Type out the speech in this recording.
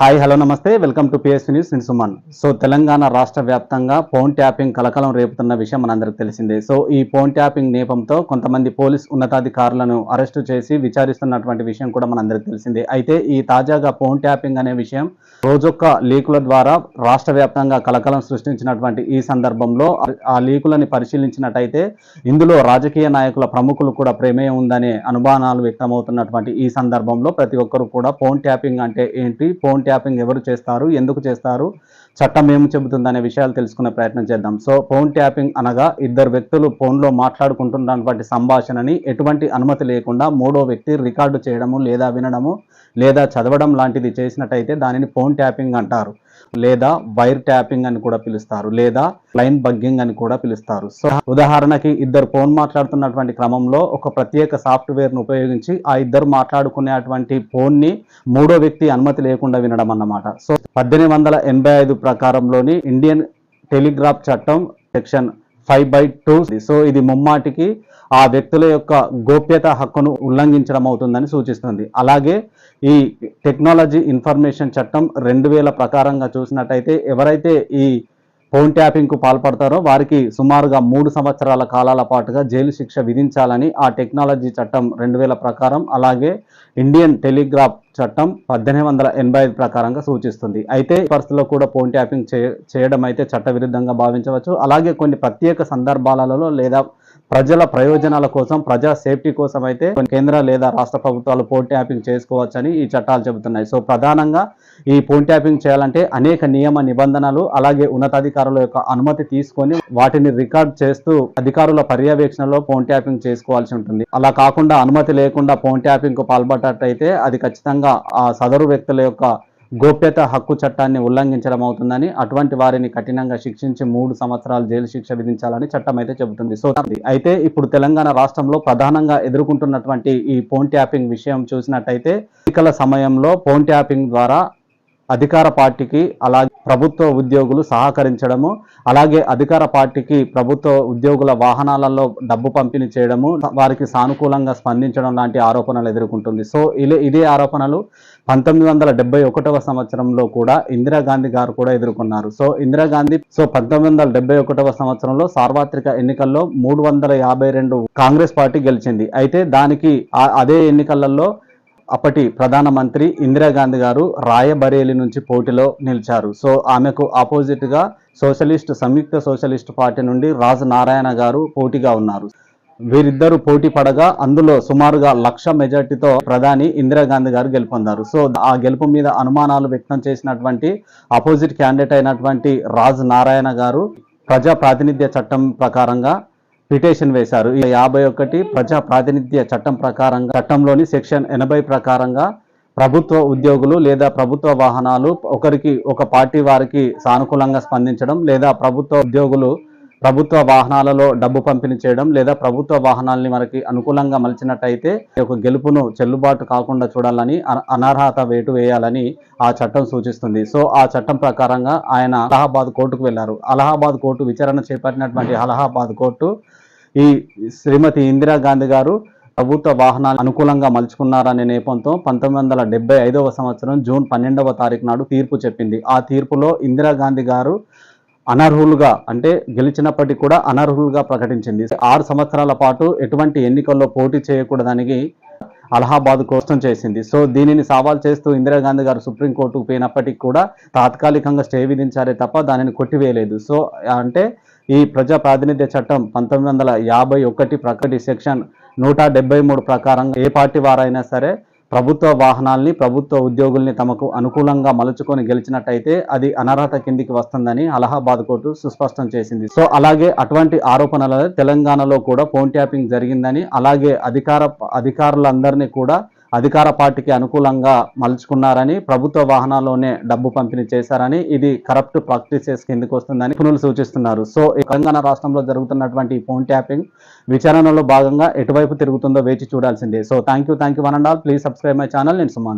Hi hello నమస్తే. Welcome to PSC news నేను Suman. So Telangana రాష్ట్ర వ్యాప్తంగా ఫోన్ ట్యాపింగ్ కలకలం రేపుతున్న విషయం మనందరికి తెలిసిందే. సో ఈ ఫోన్ ట్యాపింగ్ నేపంతో కొంతమంది పోలీస్ ఉన్నతాధికారులను అరెస్టు చేసి విచారిస్తున్నటువంటి విషయం కూడా మనందరికి తెలిసిందే. అయితే ఈ తాజాగా ఫోన్ ట్యాపింగ్ అనే విషయం రోజొక్క లీకుల ద్వారా రాష్ట్ర వ్యాప్తంగా కలకలం సృష్టించినటువంటి ఈ సందర్భంలో ఆ- ఆ లీకులని పరిశీలించినట్టయితే ఇందులో రాజకీయ నాయకుల ప్రముఖులు కూడా ప్రమేయం ఉందనే అనుమానాలు వ్యక్తమవుతున్నటువంటి ఈ సందర్భంలో ప్రతి ఒక్కరు కూడా ఫోన్ ట్యాపింగ్ అంటే ఏంటి? ఫోన్ ట్యాపింగ్ ఎవరు చేస్తారు ఎందుకు చేస్తారు చట్టం ఏమి చెబుతుందనే విషయాలు తెలుసుకునే ప్రయత్నం చేద్దాం. సో ఫోన్ ట్యాపింగ్ అనగా ఇద్దరు వ్యక్తులు ఫోన్లో మాట్లాడుకుంటున్నటువంటి సంభాషణని ఎటువంటి అనుమతి లేకుండా మూడో వ్యక్తి రికార్డు చేయడము లేదా వినడము లేదా చదవడం లాంటిది చేసినట్టయితే దానిని ఫోన్ ట్యాపింగ్ అంటారు. లేదా వైర్ ట్యాపింగ్ అని కూడా పిలుస్తారు. లేదా లైన్ బగ్గింగ్ అని కూడా పిలుస్తారు. సో ఉదాహరణకి ఇద్దరు ఫోన్ మాట్లాడుతున్నటువంటి క్రమంలో ఒక ప్రత్యేక సాఫ్ట్వేర్ను ఉపయోగించి ఆ ఇద్దరు మాట్లాడుకునేటువంటి ఫోన్ని మూడో వ్యక్తి అనుమతి లేకుండా వినడం అన్నమాట సో పద్దెనిమిది వందల ఎనభై ఐదు ప్రకారంలోని ఇండియన్ టెలిగ్రాఫ్ చట్టం section five by two. So ఇది ముమ్మాటికి ఆ వ్యక్తుల యొక్క గోప్యత హక్కును ఉల్లంఘించడం అవుతుందని సూచిస్తుంది. అలాగే ఈ టెక్నాలజీ ఇన్ఫర్మేషన్ చట్టం రెండు వేల ప్రకారంగా చూసినట్టయితే ఎవరైతే ఈ ఫోన్ ట్యాపింగ్కు పాల్పడతారో వారికి సుమారుగా మూడు సంవత్సరాల కాలాల పాటుగా జైలు శిక్ష విధించాలని ఆ టెక్నాలజీ చట్టం రెండు వేల ప్రకారం అలాగే ఇండియన్ టెలిగ్రాఫ్ చట్టం పద్దెనిమిది వందల ఎనభై ఐదు ప్రకారంగా సూచిస్తుంది. అయితే పరిస్థితుల్లో కూడా ఫోన్ ట్యాపింగ్ చే చేయడం అయితే చట్టవిరుద్ధంగా భావించవచ్చు. అలాగే కొన్ని ప్రత్యేక సందర్భాలలో లేదా ప్రజల ప్రయోజనాల కోసం ప్రజా సేఫ్టీ కోసం అయితే కొన్ని కేంద్ర లేదా రాష్ట్ర ప్రభుత్వాలు ఫోన్ ట్యాపింగ్ చేసుకోవచ్చని ఈ చట్టాలు చెబుతున్నాయి. సో ప్రధానంగా ఈ ఫోన్ ట్యాపింగ్ చేయాలంటే అనేక నియమ నిబంధనలు అలాగే ఉన్నతాధికారుల యొక్క అనుమతి తీసుకొని వాటిని రికార్డ్ చేస్తూ అధికారుల పర్యవేక్షణలో ఫోన్ ట్యాపింగ్ చేసుకోవాల్సి ఉంటుంది. అలా కాకుండా అనుమతి లేకుండా ఫోన్ ట్యాపింగ్కు పాల్పడ్డట్టయితే అది ఖచ్చితంగా ఆ సదరు వ్యక్తుల యొక్క గోప్యత హక్కు చట్టాన్ని ఉల్లంఘించడం అవుతుందని అటువంటి వారిని కఠినంగా శిక్షించి మూడు సంవత్సరాలు జైలు శిక్ష విధించాలని చట్టం అయితే చెబుతుంది. సో అయితే ఇప్పుడు తెలంగాణ రాష్ట్రంలో ప్రధానంగా ఎదుర్కొంటున్నటువంటి ఈ ఫోన్ ట్యాపింగ్ విషయం చూసినట్టయితే ఎన్నికల సమయంలో ఫోన్ ట్యాపింగ్ ద్వారా అధికార పార్టీకి అలాగే ప్రభుత్వ ఉద్యోగులు సహకరించడము అలాగే అధికార పార్టీకి ప్రభుత్వ ఉద్యోగుల వాహనాలలో డబ్బు పంపిణీ చేయడము వారికి సానుకూలంగా స్పందించడం లాంటి ఆరోపణలు ఎదుర్కొంటుంది. సో ఇలా ఇదే ఆరోపణలు పంతొమ్మిది వందల డెబ్బై ఒకటవ సంవత్సరంలో కూడా ఇందిరాగాంధీ గారు కూడా ఎదుర్కొన్నారు. సో ఇందిరాగాంధీ సో పంతొమ్మిది వందల డెబ్బై ఒకటవ సంవత్సరంలో సార్వత్రిక ఎన్నికల్లో మూడు వందల యాభై రెండు కాంగ్రెస్ పార్టీ గెలిచింది. అయితే దానికి అదే ఎన్నికలలో అప్పటి ప్రధానమంత్రి ఇందిరాగాంధీ గారు రాయబరేలి నుంచి పోటీలో నిలిచారు. సో ఆమెకు ఆపోజిట్గా సోషలిస్ట్ సంయుక్త సోషలిస్ట్ పార్టీ నుండి రాజు నారాయణ గారు పోటీగా ఉన్నారు. వీరిద్దరు పోటీ పడగా అందులో సుమారుగా లక్ష మెజార్టీతో ప్రధాని ఇందిరాగాంధీ గారు గెలుపొందారు. సో ఆ గెలుపు మీద అనుమానాలు వ్యక్తం చేసినటువంటి అపోజిట్ క్యాండిడేట్ అయినటువంటి రాజ్ నారాయణ గారు ప్రజా ప్రాతినిధ్య చట్టం ప్రకారంగా పిటిషన్ వేశారు. ఈ యాభై ఒకటి ప్రజా ప్రాతినిధ్య చట్టం ప్రకారంగా చట్టంలోని సెక్షన్ ఎనభై ప్రకారంగా ప్రభుత్వ ఉద్యోగులు లేదా ప్రభుత్వ వాహనాలు ఒకరికి ఒక పార్టీ వారికి సానుకూలంగా స్పందించడం లేదా ప్రభుత్వ ఉద్యోగులు ప్రభుత్వ వాహనాలలో డబ్బు పంపిణీ చేయడం లేదా ప్రభుత్వ వాహనాల్ని మనకి అనుకూలంగా మలిచినట్టయితే ఒక గెలుపును చెల్లుబాటు కాకుండా చూడాలని అన- అనర్హత వేటు వేయాలని ఆ చట్టం సూచిస్తుంది. సో ఆ చట్టం ప్రకారంగా ఆయన అలహాబాద్ కోర్టుకు వెళ్ళారు అలహాబాద్ కోర్టు విచారణ చేపట్టినటువంటి అలహాబాద్ కోర్టు ఈ శ్రీమతి ఇందిరాగాంధీ గారు ప్రభుత్వ వాహనాలు అనుకూలంగా మలుచుకున్నారనే నేపంతో పంతొమ్మిది వందల ఐదవ సంవత్సరం జూన్ పన్నెండవ తారీఖు నాడు తీర్పు చెప్పింది. ఆ తీర్పులో ఇందిరాగాంధీ గారు అనర్హులుగా అంటే గెలిచినప్పటికీ కూడా అనర్హులుగా ప్రకటించింది. ఆరు సంవత్సరాల పాటు ఎటువంటి ఎన్నికల్లో పోటీ చేయకూడదని అలహాబాద్ కోసం చేసింది. సో దీనిని సవాల్ చేస్తూ ఇందిరాగాంధీ గారు సుప్రీంకోర్టుకు పోయినప్పటికీ కూడా తాత్కాలికంగా స్టే విధించారే తప్ప దానిని కొట్టివేయలేదు. సో అంటే ఈ ప్రజా ప్రాతినిధ్య చట్టం పంతొమ్మిది వందల యాభై ఒకటి ప్రకటి సెక్షన్ నూట డెబ్బై మూడు ప్రకారంగా ఏ పార్టీ వారైనా సరే ప్రభుత్వ వాహనాల్ని ప్రభుత్వ ఉద్యోగుల్ని తమకు అనుకూలంగా మలుచుకొని గెలిచినట్టయితే అది అనర్హత కిందికి వస్తుందని అలహాబాద్ కోర్టు సుస్పష్టం చేసింది. సో అలాగే అటువంటి ఆరోపణల తెలంగాణలో కూడా ఫోన్ ట్యాపింగ్ జరిగిందని అలాగే అధికార అధికారులందరినీ కూడా అధికార పార్టీకి అనుకూలంగా మలుచుకున్నారని ప్రభుత్వ వాహనాల్లోనే డబ్బు పంపిణీ చేశారని ఇది కరప్ట్ ప్రాక్టీసెస్ కిందకు వస్తుందని నిపుణులు సూచిస్తున్నారు. సో ఈ తెలంగాణ రాష్ట్రంలో జరుగుతున్నటువంటి ఈ ఫోన్ ట్యాపింగ్ విచారణలో భాగంగా ఎటువైపు తిరుగుతుందో వేచి చూడాల్సిందే. So thank you thank you one and all please subscribe my channel నేను సుమాన్